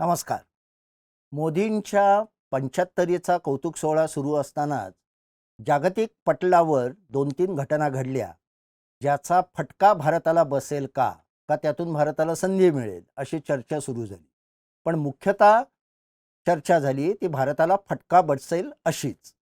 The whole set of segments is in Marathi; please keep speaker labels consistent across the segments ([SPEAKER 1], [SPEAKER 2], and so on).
[SPEAKER 1] नमस्कार. मोदींच्या पंच्याहत्तरीचा कौतुक सोहळा सुरू असतानाच जागतिक पटलावर दोन तीन घटना घडल्या. ज्याचा फटका भारताला बसेल का? का त्यातून भारताला संधी मिळेल? अशी चर्चा सुरू झाली. पण मुख्यतः चर्चा झाली ती भारताला फटका बसेल अशीच.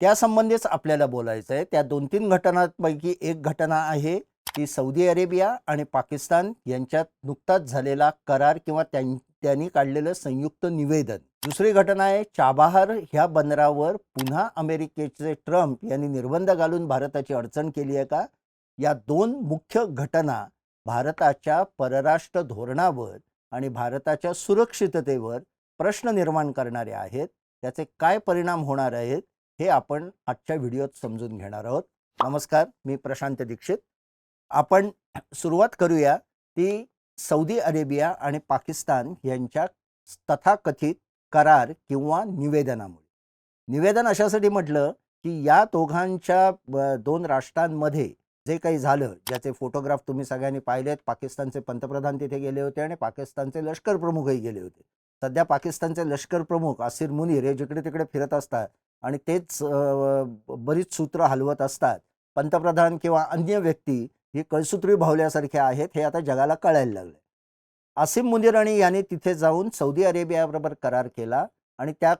[SPEAKER 1] त्यासंबंधीच आपल्याला बोलायचं आहे. त्या दोन तीन घटनांपैकी एक घटना आहे ती सौदी अरेबिया आणि पाकिस्तान यांच्यात नुकताच झालेला करार किंवा त्यां त्यांनी काढलेलं संयुक्त निवेदन. दुसरी घटना आहे चाबाहार ह्या बंदरावर पुन्हा अमेरिकेचे ट्रम्प यांनी निर्बंध घालून भारताची अडचण केली आहे का? या दोन मुख्य घटना भारताच्या परराष्ट्र धोरणावर आणि भारताच्या सुरक्षिततेवर प्रश्न निर्माण करणारे आहेत. त्याचे काय परिणाम होणार आहेत हे आपण आजच्या व्हिडिओत समजून घेणार आहोत. नमस्कार मी प्रशांत दीक्षित. आपण सुरुवात करूया. ती सौदी अरेबिया आणि पाकिस्तान यांच्या तथाकथित करार किंवा निवेदनामुळे. निवेदन अशासाठी म्हटलं की या दोघांच्या दोन राष्ट्रांमध्ये जे काही झालं ज्याचे फोटोग्राफ तुम्ही सगळ्यांनी पाहिलेत पाकिस्तानचे पंतप्रधान तिथे गेले होते आणि पाकिस्तानचे लष्कर प्रमुखही गेले होते. सध्या पाकिस्तानचे लष्कर प्रमुख असिर मुनीर हे जिकडे तिकडे फिरत असतात आणि तेच बरीच सूत्र हलवत असतात. पंतप्रधान किंवा अन्य व्यक्ती ही कळसूत्री भावल्यासारखे आहेत हे आता जगाला कळायला लागले आसिम मुनिराणी यांनी तिथे जाऊन सौदी अरेबियाबरोबर करार केला आणि त्या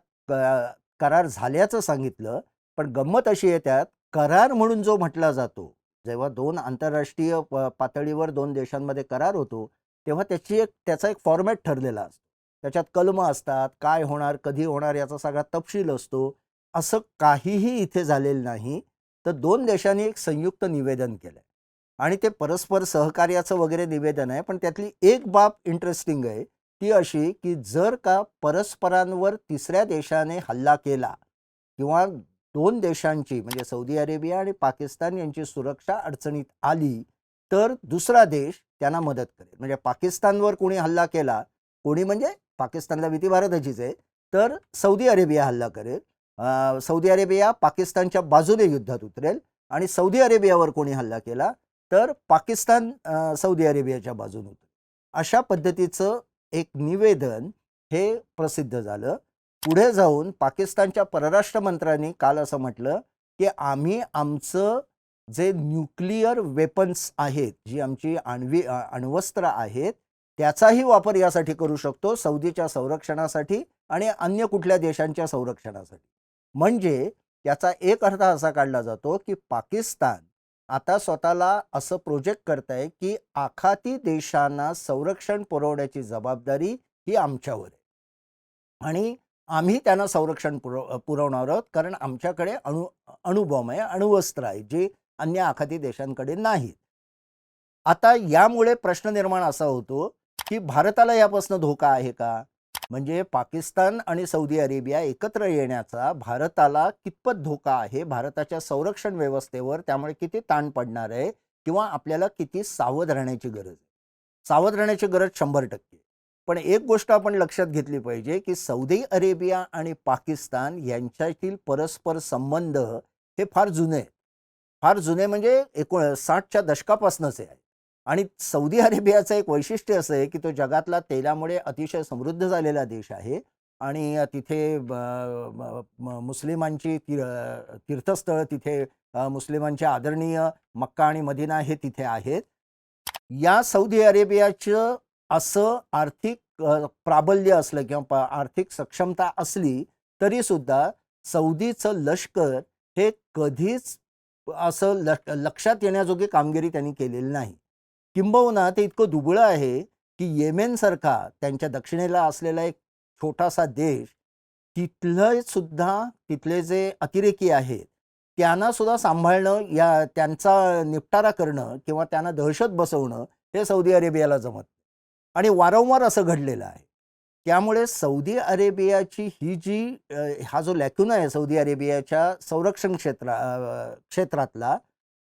[SPEAKER 1] करार झाल्याचं सांगितलं. पण गंमत अशी आहे त्यात करार म्हणून जो म्हटला जातो जेव्हा दोन आंतरराष्ट्रीय पातळीवर दोन देशांमध्ये करार होतो तेव्हा त्याची एक त्याचा एक फॉर्मॅट ठरलेला असतो. त्याच्यात कलम असतात काय होणार कधी होणार याचा सगळा तपशील असतो. असं काहीही इथे झालेलं नाही. तर दोन देशांनी एक संयुक्त निवेदन केलं आणि ते परस्पर सहकार्याचं वगैरे निवेदन आहे पण त्यातली एक बाब इंटरेस्टिंग आहे ती अशी की जर का परस्परांवर तिसऱ्या देशाने हल्ला केला किंवा दोन देशांची म्हणजे सौदी अरेबिया आणि पाकिस्तान यांची सुरक्षा अडचणीत आली तर दुसरा देश त्यांना मदत करेल. म्हणजे पाकिस्तानवर कोणी हल्ला केला कोणी म्हणजे पाकिस्तानला भीती भारताचीच आहे तर सौदी अरेबिया हल्ला करेल. सौदी अरेबिया पाकिस्तानच्या बाजूने युद्धात उतरेल आणि सौदी अरेबियावर कोणी हल्ला केला तर पाकिस्तान सौदी अरेबियाच्या बाजून होतं. अशा पद्धतीचं एक निवेदन हे प्रसिद्ध झालं. पुढे जाऊन पाकिस्तानच्या परराष्ट्र मंत्र्यांनी काल असं म्हटलं की आम्ही आमचं जे न्यूक्लिअर वेपन्स आहेत जी आमची आणवी अण्वस्त्र आहेत त्याचाही वापर यासाठी करू शकतो सौदीच्या संरक्षणासाठी आणि अन्य कुठल्या देशांच्या संरक्षणासाठी. म्हणजे याचा एक अर्थ असा काढला जातो की पाकिस्तान आता स्वतःला असं प्रोजेक्ट करताय की आखाती देशांना संरक्षण पुरवण्याची जबाबदारी ही आमच्यावर आहे. आणि आम्ही त्यांना संरक्षण पुरव पुरवणार आहोत कारण आमच्याकडे अणु अणुबॉम्ब आहे अणुवस्त्र आहे जे अन्य आखाती देशांकडे नाहीत. आता यामुळे प्रश्न निर्माण असा होतो की भारताला यापासून धोका आहे का? म्हणजे पाकिस्तान आणि सौदी अरेबिया एकत्र येण्याचा भारताला कितपत धोका आहे? भारताच्या संरक्षण व्यवस्थेवर त्यामुळे किती ताण पडणार आहे? किंवा आपल्याला किती सावध राहण्याची गरज आहे? सावध राहण्याची गरज शंभर टक्के. पण एक गोष्ट आपण लक्षात घेतली पाहिजे की सौदी अरेबिया आणि पाकिस्तान यांच्यातील परस्पर संबंध हे फार जुने आहेत. फार जुने म्हणजे एकोण साठच्या दशकापासूनच आहे आणि सौदी अरेबियाचं एक वैशिष्ट्य असं आहे की तो जगातला तेलामुळे अतिशय समृद्ध झालेला देश आहे. आणि तिथे मुस्लिमांची ती तीर्थस्थळं तिथे मुस्लिमांचे आदरणीय मक्का आणि मदिना हे तिथे आहेत. या सौदी अरेबियाचं असं आर्थिक प्राबल्य असलं किंवा आर्थिक सक्षमता असली तरी सुद्धा सौदीचं लष्कर हे कधीच असं लक्षात येण्याजोगी कामगिरी त्यांनी केलेली नाही. किंबहुना ते इतकं दुबळं आहे की येमेनसारखा त्यांच्या दक्षिणेला असलेला एक छोटासा देश तिथलं सुद्धा तिथले जे अतिरेकी आहेत त्यांना सुद्धा सांभाळणं या त्यांचा निपटारा करणं किंवा त्यांना दहशत बसवणं हे सौदी अरेबियाला जमत आणि वारंवार असं घडलेलं आहे. त्यामुळे सौदी अरेबियाची ही जी हा जो लॅक्युना आहे सौदी अरेबियाच्या संरक्षण क्षेत्रा क्षेत्रातला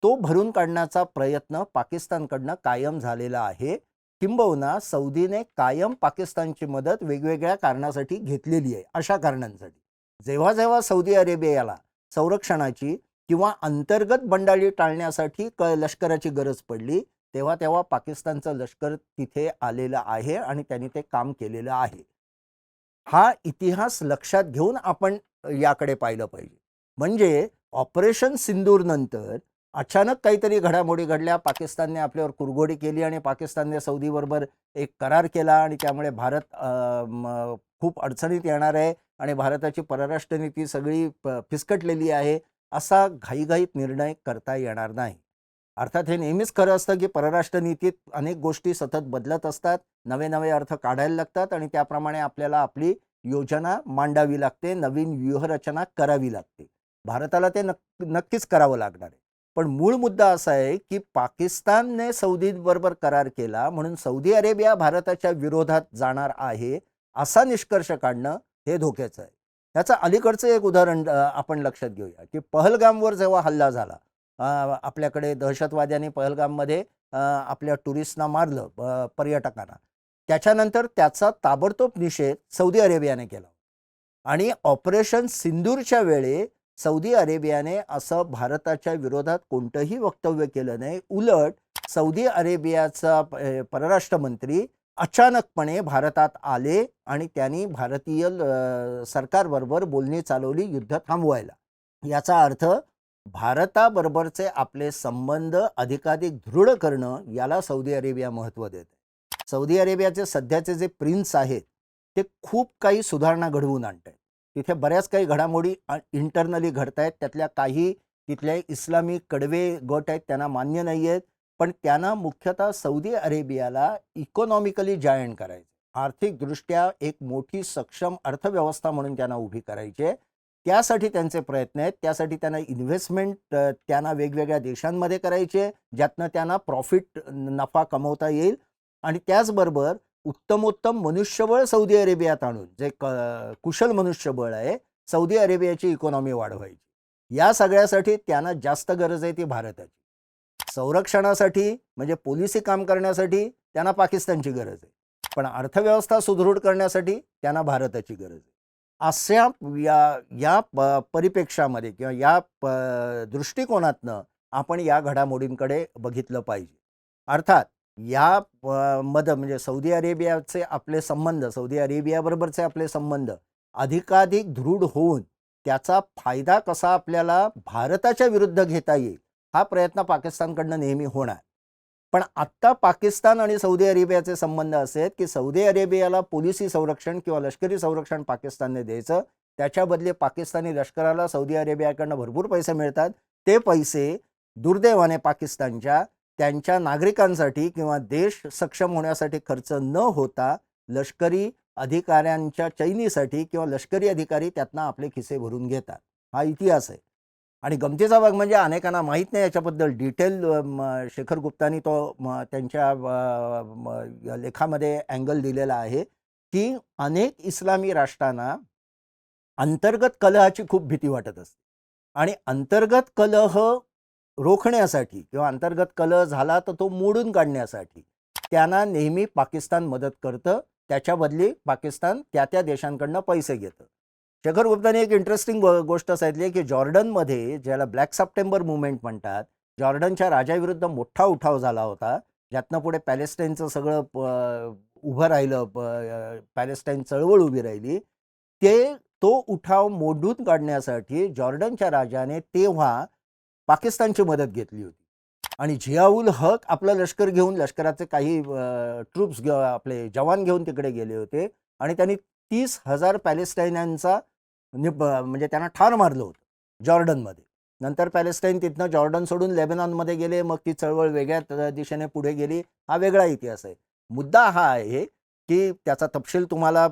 [SPEAKER 1] तो भरून काढण्याचा प्रयत्न पाकिस्तानकडनं कायम झालेला आहे. किंबहुना सौदीने कायम पाकिस्तानची मदत वेगवेगळ्या कारणासाठी घेतलेली आहे अशा कारणांसाठी. जेव्हा जेव्हा सौदी अरेबियाला संरक्षणाची किंवा अंतर्गत बंडाळी टाळण्यासाठी क लष्कराची गरज पडली तेव्हा तेव्हा पाकिस्तानचं लष्कर तिथे आलेलं आहे आणि त्यांनी ते काम केलेलं आहे. हा इतिहास लक्षात घेऊन आपण याकडे पाहिलं पाहिजे. म्हणजे ऑपरेशन सिंदूर नंतर अचानक काहीतरी घडामोडी घडल्या. पाकिस्तानने आपल्यावर कुरघोडी केली आणि पाकिस्तानने सौदीबरोबर एक करार केला आणि त्यामुळे भारत खूप अडचणीत येणार आहे आणि भारताची परराष्ट्र नीती सगळी प- फिसकटलेली आहे. असा घाईघाईत निर्णय करता येणार नाही. अर्थात हे नेहमीच खरं असतं की परराष्ट्र नीतीत अनेक गोष्टी सतत बदलत असतात. नवे नवे अर्थ काढायला लागतात आणि त्याप्रमाणे आपल्याला आपली योजना मांडावी लागते. नवीन व्यूहरचना करावी लागते. भारताला ते नक् नक्कीच करावं लागणार आहे. पण मूळ मुद्दा असा आहे की पाकिस्तानने सौदीबरोबर करार केला म्हणून सौदी अरेबिया भारताच्या विरोधात जाणार आहे असा निष्कर्ष काढणं हे धोक्याचं आहे. याचं अलीकडचं एक उदाहरण आपण लक्षात घेऊया की पहलगामवर जेव्हा हल्ला झाला आपल्याकडे दहशतवाद्यांनी पहलगाममध्ये आपल्या टुरिस्टना मारलं पर्यटकांना. त्याच्यानंतर त्याचा ताबडतोब निषेध सौदी अरेबियाने केला. आणि ऑपरेशन सिंदूरच्या वेळी सौदी अरेबियाने असं भारताच्या विरोधात कोणतंही वक्तव्य केलं नाही. उलट सौदी अरेबियाचा परराष्ट्र मंत्री अचानकपणे भारतात आले आणि त्यांनी भारतीय सरकारबरोबर बोलणी चालवली युद्ध थांबवायला. याचा अर्थ भारताबरोबरचे आपले संबंध अधिकाधिक दृढ करणं याला सौदी अरेबिया महत्त्व देते सौदी अरेबियाचे सध्याचे जे प्रिन्स आहेत ते खूप काही सुधारणा घडवून आणत आहेत तिथे बऱ्याच काही घडामोडी इंटरनली घडत आहेत त्यातल्या काही तिथले इस्लामी कडवे गट आहेत त्यांना मान्य नाही आहेत पण त्यांना मुख्यतः सौदी अरेबियाला इकॉनॉमिकली जायंट करायचं आर्थिकदृष्ट्या एक मोठी सक्षम अर्थव्यवस्था म्हणून त्यांना उभी करायची आहे. त्यासाठी त्यांचे प्रयत्न आहेत. त्यासाठी त्यांना इन्व्हेस्टमेंट त्यांना वेगवेगळ्या देशांमध्ये करायचे ज्यातनं त्यांना प्रॉफिट नफा कमवता येईल. आणि त्याचबरोबर उत्तमोत्तम मनुष्यबळ सौदी अरेबियात आणून जे क कुशल मनुष्यबळ आहे सौदी अरेबियाची इकॉनॉमी वाढवायची. या सगळ्यासाठी त्यांना जास्त गरज आहे ती भारताची. संरक्षणासाठी म्हणजे पोलिसी काम करण्यासाठी त्यांना पाकिस्तानची गरज आहे. पण अर्थव्यवस्था सुदृढ करण्यासाठी त्यांना भारताची गरज आहे. अशा या या प परिपेक्षामध्ये किंवा या प दृष्टिकोनातनं आपण या घडामोडींकडे बघितलं पाहिजे. अर्थात या मद म्हणजे सौदी अरेबियाचे आपले संबंध सौदी अरेबियाबरोबरचे आपले संबंध अधिकाधिक दृढ होऊन त्याचा फायदा कसा आपल्याला भारताच्या विरुद्ध घेता येईल हा प्रयत्न पाकिस्तानकडनं नेहमी होणार. पण आत्ता पाकिस्तान आणि सौदी अरेबियाचे संबंध असे आहेत की सौदी अरेबियाला पोलिसी संरक्षण किंवा लष्करी संरक्षण पाकिस्तानने द्यायचं त्याच्या बदले पाकिस्तानी लष्कराला सौदी अरेबियाकडनं भरपूर पैसे मिळतात ते पैसे दुर्दैवाने पाकिस्तानच्या त्यांच्या नागरिकांसाठी किंवा देश सक्षम होण्यासाठी खर्च न होता लष्करी अधिकाऱ्यांच्या चैनीसाठी किंवा लष्करी अधिकारी त्यातनं आपले खिसे भरून घेतात. हा इतिहास आहे. आणि गमतीचा भाग म्हणजे अनेकांना माहीत नाही याच्याबद्दल डिटेल शेखर गुप्तानी तो त्यांच्या लेखामध्ये अँगल दिलेला आहे की अनेक इस्लामी राष्ट्रांना अंतर्गत कलहाची खूप भीती वाटत असते. आणि अंतर्गत कलह रोखण्यासाठी किंवा अंतर्गत कलह झाला तर तो मोडून काढण्यासाठी त्यांना नेहमी पाकिस्तान मदत करतं. त्याच्या बदली पाकिस्तान त्या त्या देशांकडनं पैसे घेतं. शेखर गुप्ताने एक इंटरेस्टिंग गोष्ट सांगितली की जॉर्डनमध्ये ज्याला ब्लॅक सप्टेंबर मुवमेंट म्हणतात जॉर्डनच्या राजाविरुद्ध मोठा उठाव झाला होता. ज्यातनं पुढे पॅलेस्टाईनचं सगळं उभं राहिलं पॅलेस्टाईन चळवळ उभी राहिली. ते तो उठाव मोडून काढण्यासाठी जॉर्डनच्या राजाने तेव्हा पाकिस्तानची मदत घेतली होती. आणि झियाउल हक आपलं लष्कर घेऊन लष्कराचे काही ट्रूप्स आपले जवान घेऊन तिकडे गेले होते. आणि त्यांनी तीस हजार पॅलेस्टाईनांचा निप म्हणजे त्यांना ठार मारलं होतं जॉर्डनमध्ये. नंतर पॅलेस्टाईन तिथनं जॉर्डन सोडून लेबनॉनमध्ये गेले. मग ती चळवळ वेगळ्या दिशेने पुढे गेली. हा वेगळा इतिहास आहे. मुद्दा हा आहे की त्याचा तपशील तुम्हाला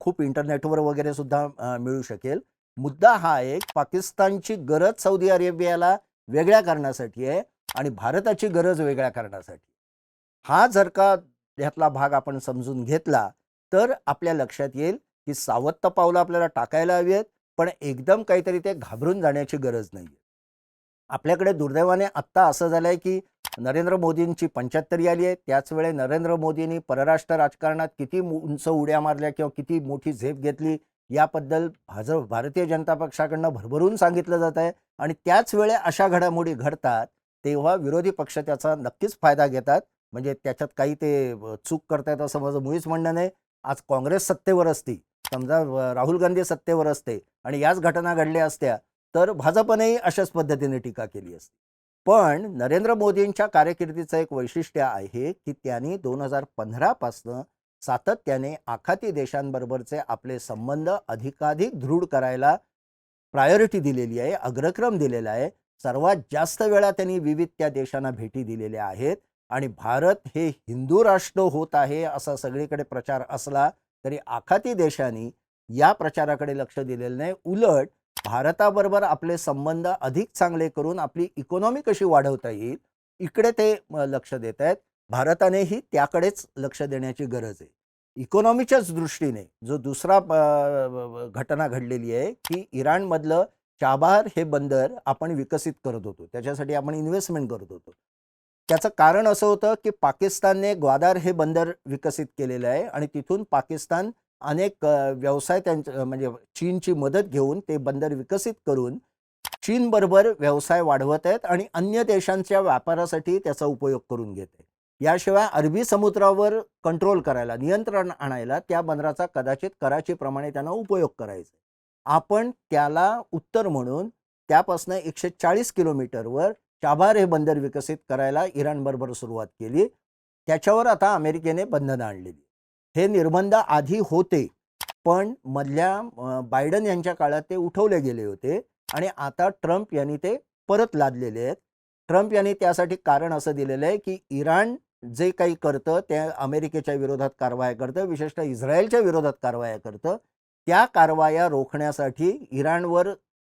[SPEAKER 1] खूप इंटरनेटवर वगैरे सुद्धा मिळू शकेल. मुद्दा हा एक पाकिस्तानची गरज सौदी अरेबियाला वेगळ्या करण्यासाठी आहे आणि भारताची गरज वेगळ्या करण्यासाठी. हा जर का ह्यातला भाग आपण समजून घेतला तर आपल्या लक्षात येईल की सावत्त पावलं आपल्याला टाकायला हवी आहेत पण एकदम काहीतरी ते घाबरून जाण्याची गरज नाही आहे आपल्याकडे दुर्दैवाने आत्ता असं झालं आहे की नरेंद्र मोदींची पंच्याहत्तरी आली आहे. त्याचवेळी नरेंद्र मोदींनी परराष्ट्र राजकारणात किती उंच उड्या मारल्या किंवा किती मोठी झेप घेतली याबद्दल हजर भारतीय जनता पक्षाकडनं भरभरून सांगितलं जात आहे. आणि त्याच वेळे अशा घडामोडी घडतात तेव्हा विरोधी पक्ष त्याचा नक्कीच फायदा घेतात. म्हणजे त्याच्यात काही ते चूक करतायत असं माझं मुळीच म्हणणं नाही. आज काँग्रेस सत्तेवर असती समजा राहुल गांधी सत्तेवर असते आणि याच घटना घडल्या असत्या तर भाजपनेही अशाच पद्धतीने टीका केली असती. पण नरेंद्र मोदींच्या कार्यकिर्दीचं एक वैशिष्ट्य आहे की त्यांनी दोन हजार पंधरापासनं सातत्याने आखाती देशांबरोबरचे आपले संबंध अधिकाधिक दृढ करायला प्रायोरिटी दिलेली आहे अग्रक्रम दिलेला आहे. सर्वात जास्त वेळा त्यांनी विविध त्या देशांना भेटी दिलेल्या आहेत आणि भारत हे हिंदू राष्ट्र होत आहे असा सगळीकडे प्रचार असला तरी आखाती देशांनी या प्रचाराकडे लक्ष दिलेलं नाही. उलट भारताबरोबर आपले संबंध अधिक चांगले करून आपली इकॉनॉमी कशी वाढवता येईल इकडे ते लक्ष देत आहेत. भारतानेही त्याकडेच लक्ष देण्याची गरज आहे. इकॉनॉमीच्याच दृष्टीने जो दुसरा घटना घडलेली आहे की इराणमधलं चाबार हे बंदर आपण विकसित करत होतो. त्याच्यासाठी आपण इन्व्हेस्टमेंट करत होतो. त्याचं कारण असं होतं की पाकिस्तानने ग्वादार हे बंदर विकसित केलेलं आहे आणि तिथून पाकिस्तान अनेक व्यवसाय त्यांच्या म्हणजे चीनची मदत घेऊन ते बंदर विकसित करून चीनबरोबर व्यवसाय वाढवत आहेत आणि अन्य देशांच्या व्यापारासाठी त्याचा उपयोग करून घेत आहेत. याशिवाय अरबी समुद्रावर कंट्रोल करायला नियंत्रण आणायला त्या बंदराचा कदाचित कराचीप्रमाणे त्यांना उपयोग करायचा. आपण त्याला उत्तर म्हणून त्यापासून एकशे चाळीस किलोमीटरवर चाबार हे बंदर विकसित करायला इराणबरोबर सुरुवात केली. त्याच्यावर आता अमेरिकेने बंधनं आणलेली. हे निर्बंध आधी होते पण मधल्या बायडन यांच्या काळात ते उठवले गेले होते आणि आता ट्रम्प यांनी ते परत लादलेले आहेत. ट्रम्प यांनी त्यासाठी कारण असं दिलेलं आहे की इराण जे काही करतं ते अमेरिकेच्या विरोधात कारवाया करतं विशेषतः इस्रायलच्या विरोधात कारवाया करतं त्या कारवाया रोखण्यासाठी इराणवर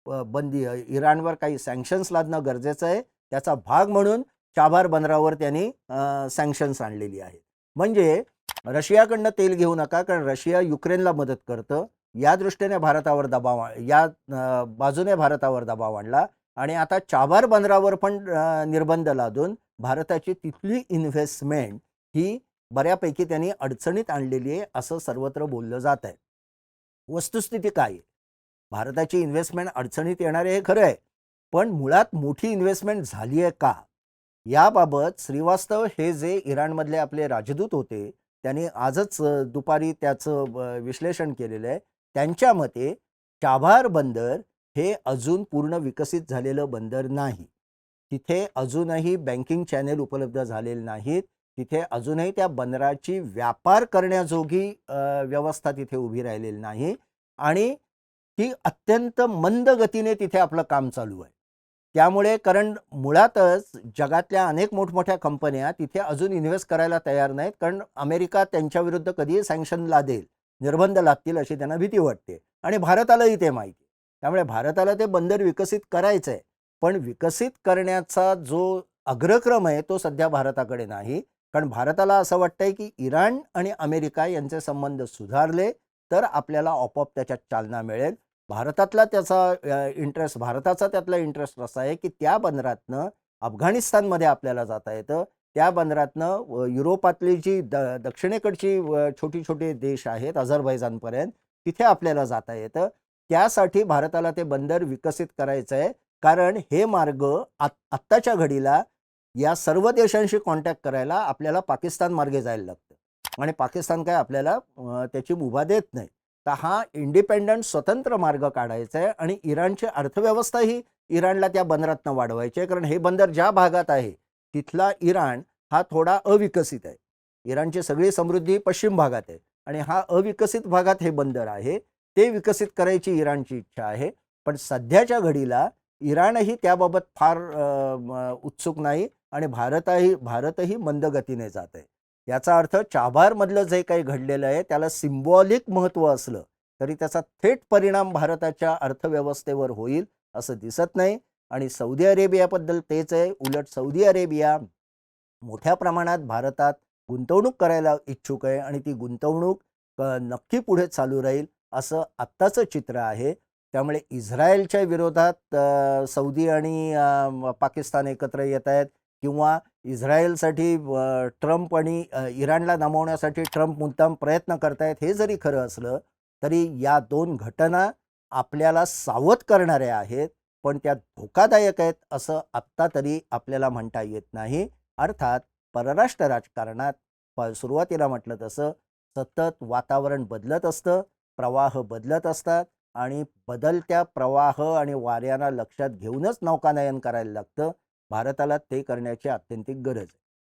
[SPEAKER 1] बंदी इराणवर काही सँक्शन्स लादणं गरजेचं आहे. त्याचा भाग म्हणून चाबार बंदरावर त्यांनी सँक्शन्स आणलेली आहेत. म्हणजे रशियाकडनं तेल घेऊ नका कारण रशिया युक्रेनला मदत करतं. या दृष्टीने भारतावर दबाव या बाजूने भारतावर दबाव आणला. आणि आता चाबार बंदरावर पण निर्बंध लादून भारताची तिथली इन्व्हेस्टमेंट ही बऱ्यापैकी त्यांनी अडचणीत आणलेली आहे असं सर्वत्र बोललं जात आहे. वस्तुस्थिती काय? आहे भारताची इन्व्हेस्टमेंट अडचणीत येणार आहे हे खरं आहे पण मुळात मोठी इन्व्हेस्टमेंट झाली आहे का? याबाबत श्रीवास्तव हे जे इराणमधले आपले राजदूत होते त्यांनी आजच दुपारी त्याचं विश्लेषण केलेलं आहे. त्यांच्या मते चाभार बंदर हे अजून पूर्ण विकसित झालेलं बंदर नाही. तिथे अजूनही बँकिंग चॅनेल उपलब्ध झालेले नाहीत. तिथे अजूनही त्या बंदराची व्यापार करण्याजोगी व्यवस्था तिथे उभी राहिलेली नाही आणि ती अत्यंत मंद गतीने तिथे आपलं काम चालू आहे. त्यामुळे कारण मुळातच जगातल्या अनेक मोठमोठ्या कंपन्या तिथे अजून इन्व्हेस्ट करायला तयार नाहीत. कारण अमेरिका त्यांच्याविरुद्ध कधीही सँक्शन लादेल निर्बंध लागतील अशी त्यांना भीती वाटते आणि भारतालाही ते माहिती त्यामुळे भारताला ते बंदर विकसित करायचं आहे पण विकसित करण्याचा जो अग्रक्रम आहे तो सध्या भारताकडे नाही. कारण भारताला असं वाटतंय की इराण आणि अमेरिका यांचे संबंध सुधारले तर आपल्याला आपोआप त्याच्यात चालना मिळेल. भारतातला त्याचा इंटरेस्ट भारताचा त्यातला इंटरेस्ट असा आहे की त्या बंदरातनं अफगाणिस्तानमध्ये आपल्याला जाता येतं. त्या बंदरातनं युरोपातली जी द दक्षिणेकडची छोटी छोटी देश आहेत अझरबैजानपर्यंत तिथे आपल्याला जाता येतं. त्यासाठी भारताला ते बंदर विकसित करायचं आहे कारण हे मार्ग आत्ताच्या घडीला या सर्व देशांशी कॉन्टॅक्ट करायला आपल्याला पाकिस्तान मार्गे जायला लागतं. आणि पाकिस्तान काय आपल्याला त्याची मुभा देत नाही. तर हा इंडिपेंडंट स्वतंत्र मार्ग काढायचा आहे आणि इराणची अर्थव्यवस्था ही इराणला त्या बंदरातनं वाढवायची आहे कारण हे बंदर ज्या भागात आहे तिथला इराण हा थोडा अविकसित आहे. इराणची सगळी समृद्धी पश्चिम भागात आहे. आणि हा अविकसित भागात हे बंदर आहे. ते विकसित करायची इराणची इच्छा आहे. पण सध्याच्या घडीला इराणही त्याबाबत फार उत्सुक नाही आणि भारताही भारतही मंद गतीने जात आहे. याचा अर्थ चाभारमधलं जे काही घडलेलं आहे त्याला सिम्बॉलिक महत्त्व असलं तरी त्याचा थेट परिणाम भारताच्या अर्थव्यवस्थेवर होईल असं दिसत नाही. आणि सौदी अरेबियाबद्दल तेच आहे. उलट सौदी अरेबिया मोठ्या प्रमाणात भारतात गुंतवणूक करायला इच्छुक आहे आणि ती गुंतवणूक नक्की पुढे चालू राहील. असं आत्ताचं चित्र आहे. त्यामुळे इस्रायलच्या विरोधात सौदी आणि पाकिस्तान एकत्र येत आहेत किंवा इस्रायलसाठी ट्रम्प आणि इराणला नमवण्यासाठी ट्रम्प मुद्दाम प्रयत्न करतायत हे जरी खरं असलं तरी या दोन घटना आपल्याला सावध करणाऱ्या आहेत पण त्या धोकादायक आहेत असं आत्ता तरी आपल्याला म्हणता येत नाही. अर्थात परराष्ट्र राजकारणात प सुरुवातीला म्हटलं तसं सतत वातावरण बदलत असतं प्रवाह बदलत असतात आणि बदलत्या प्रवाह आणि वाऱ्यांना लक्षात घेऊनच नौकानयन करायला लागतं. भारताला ते करण्याची आत्यंतिक गरज आहे.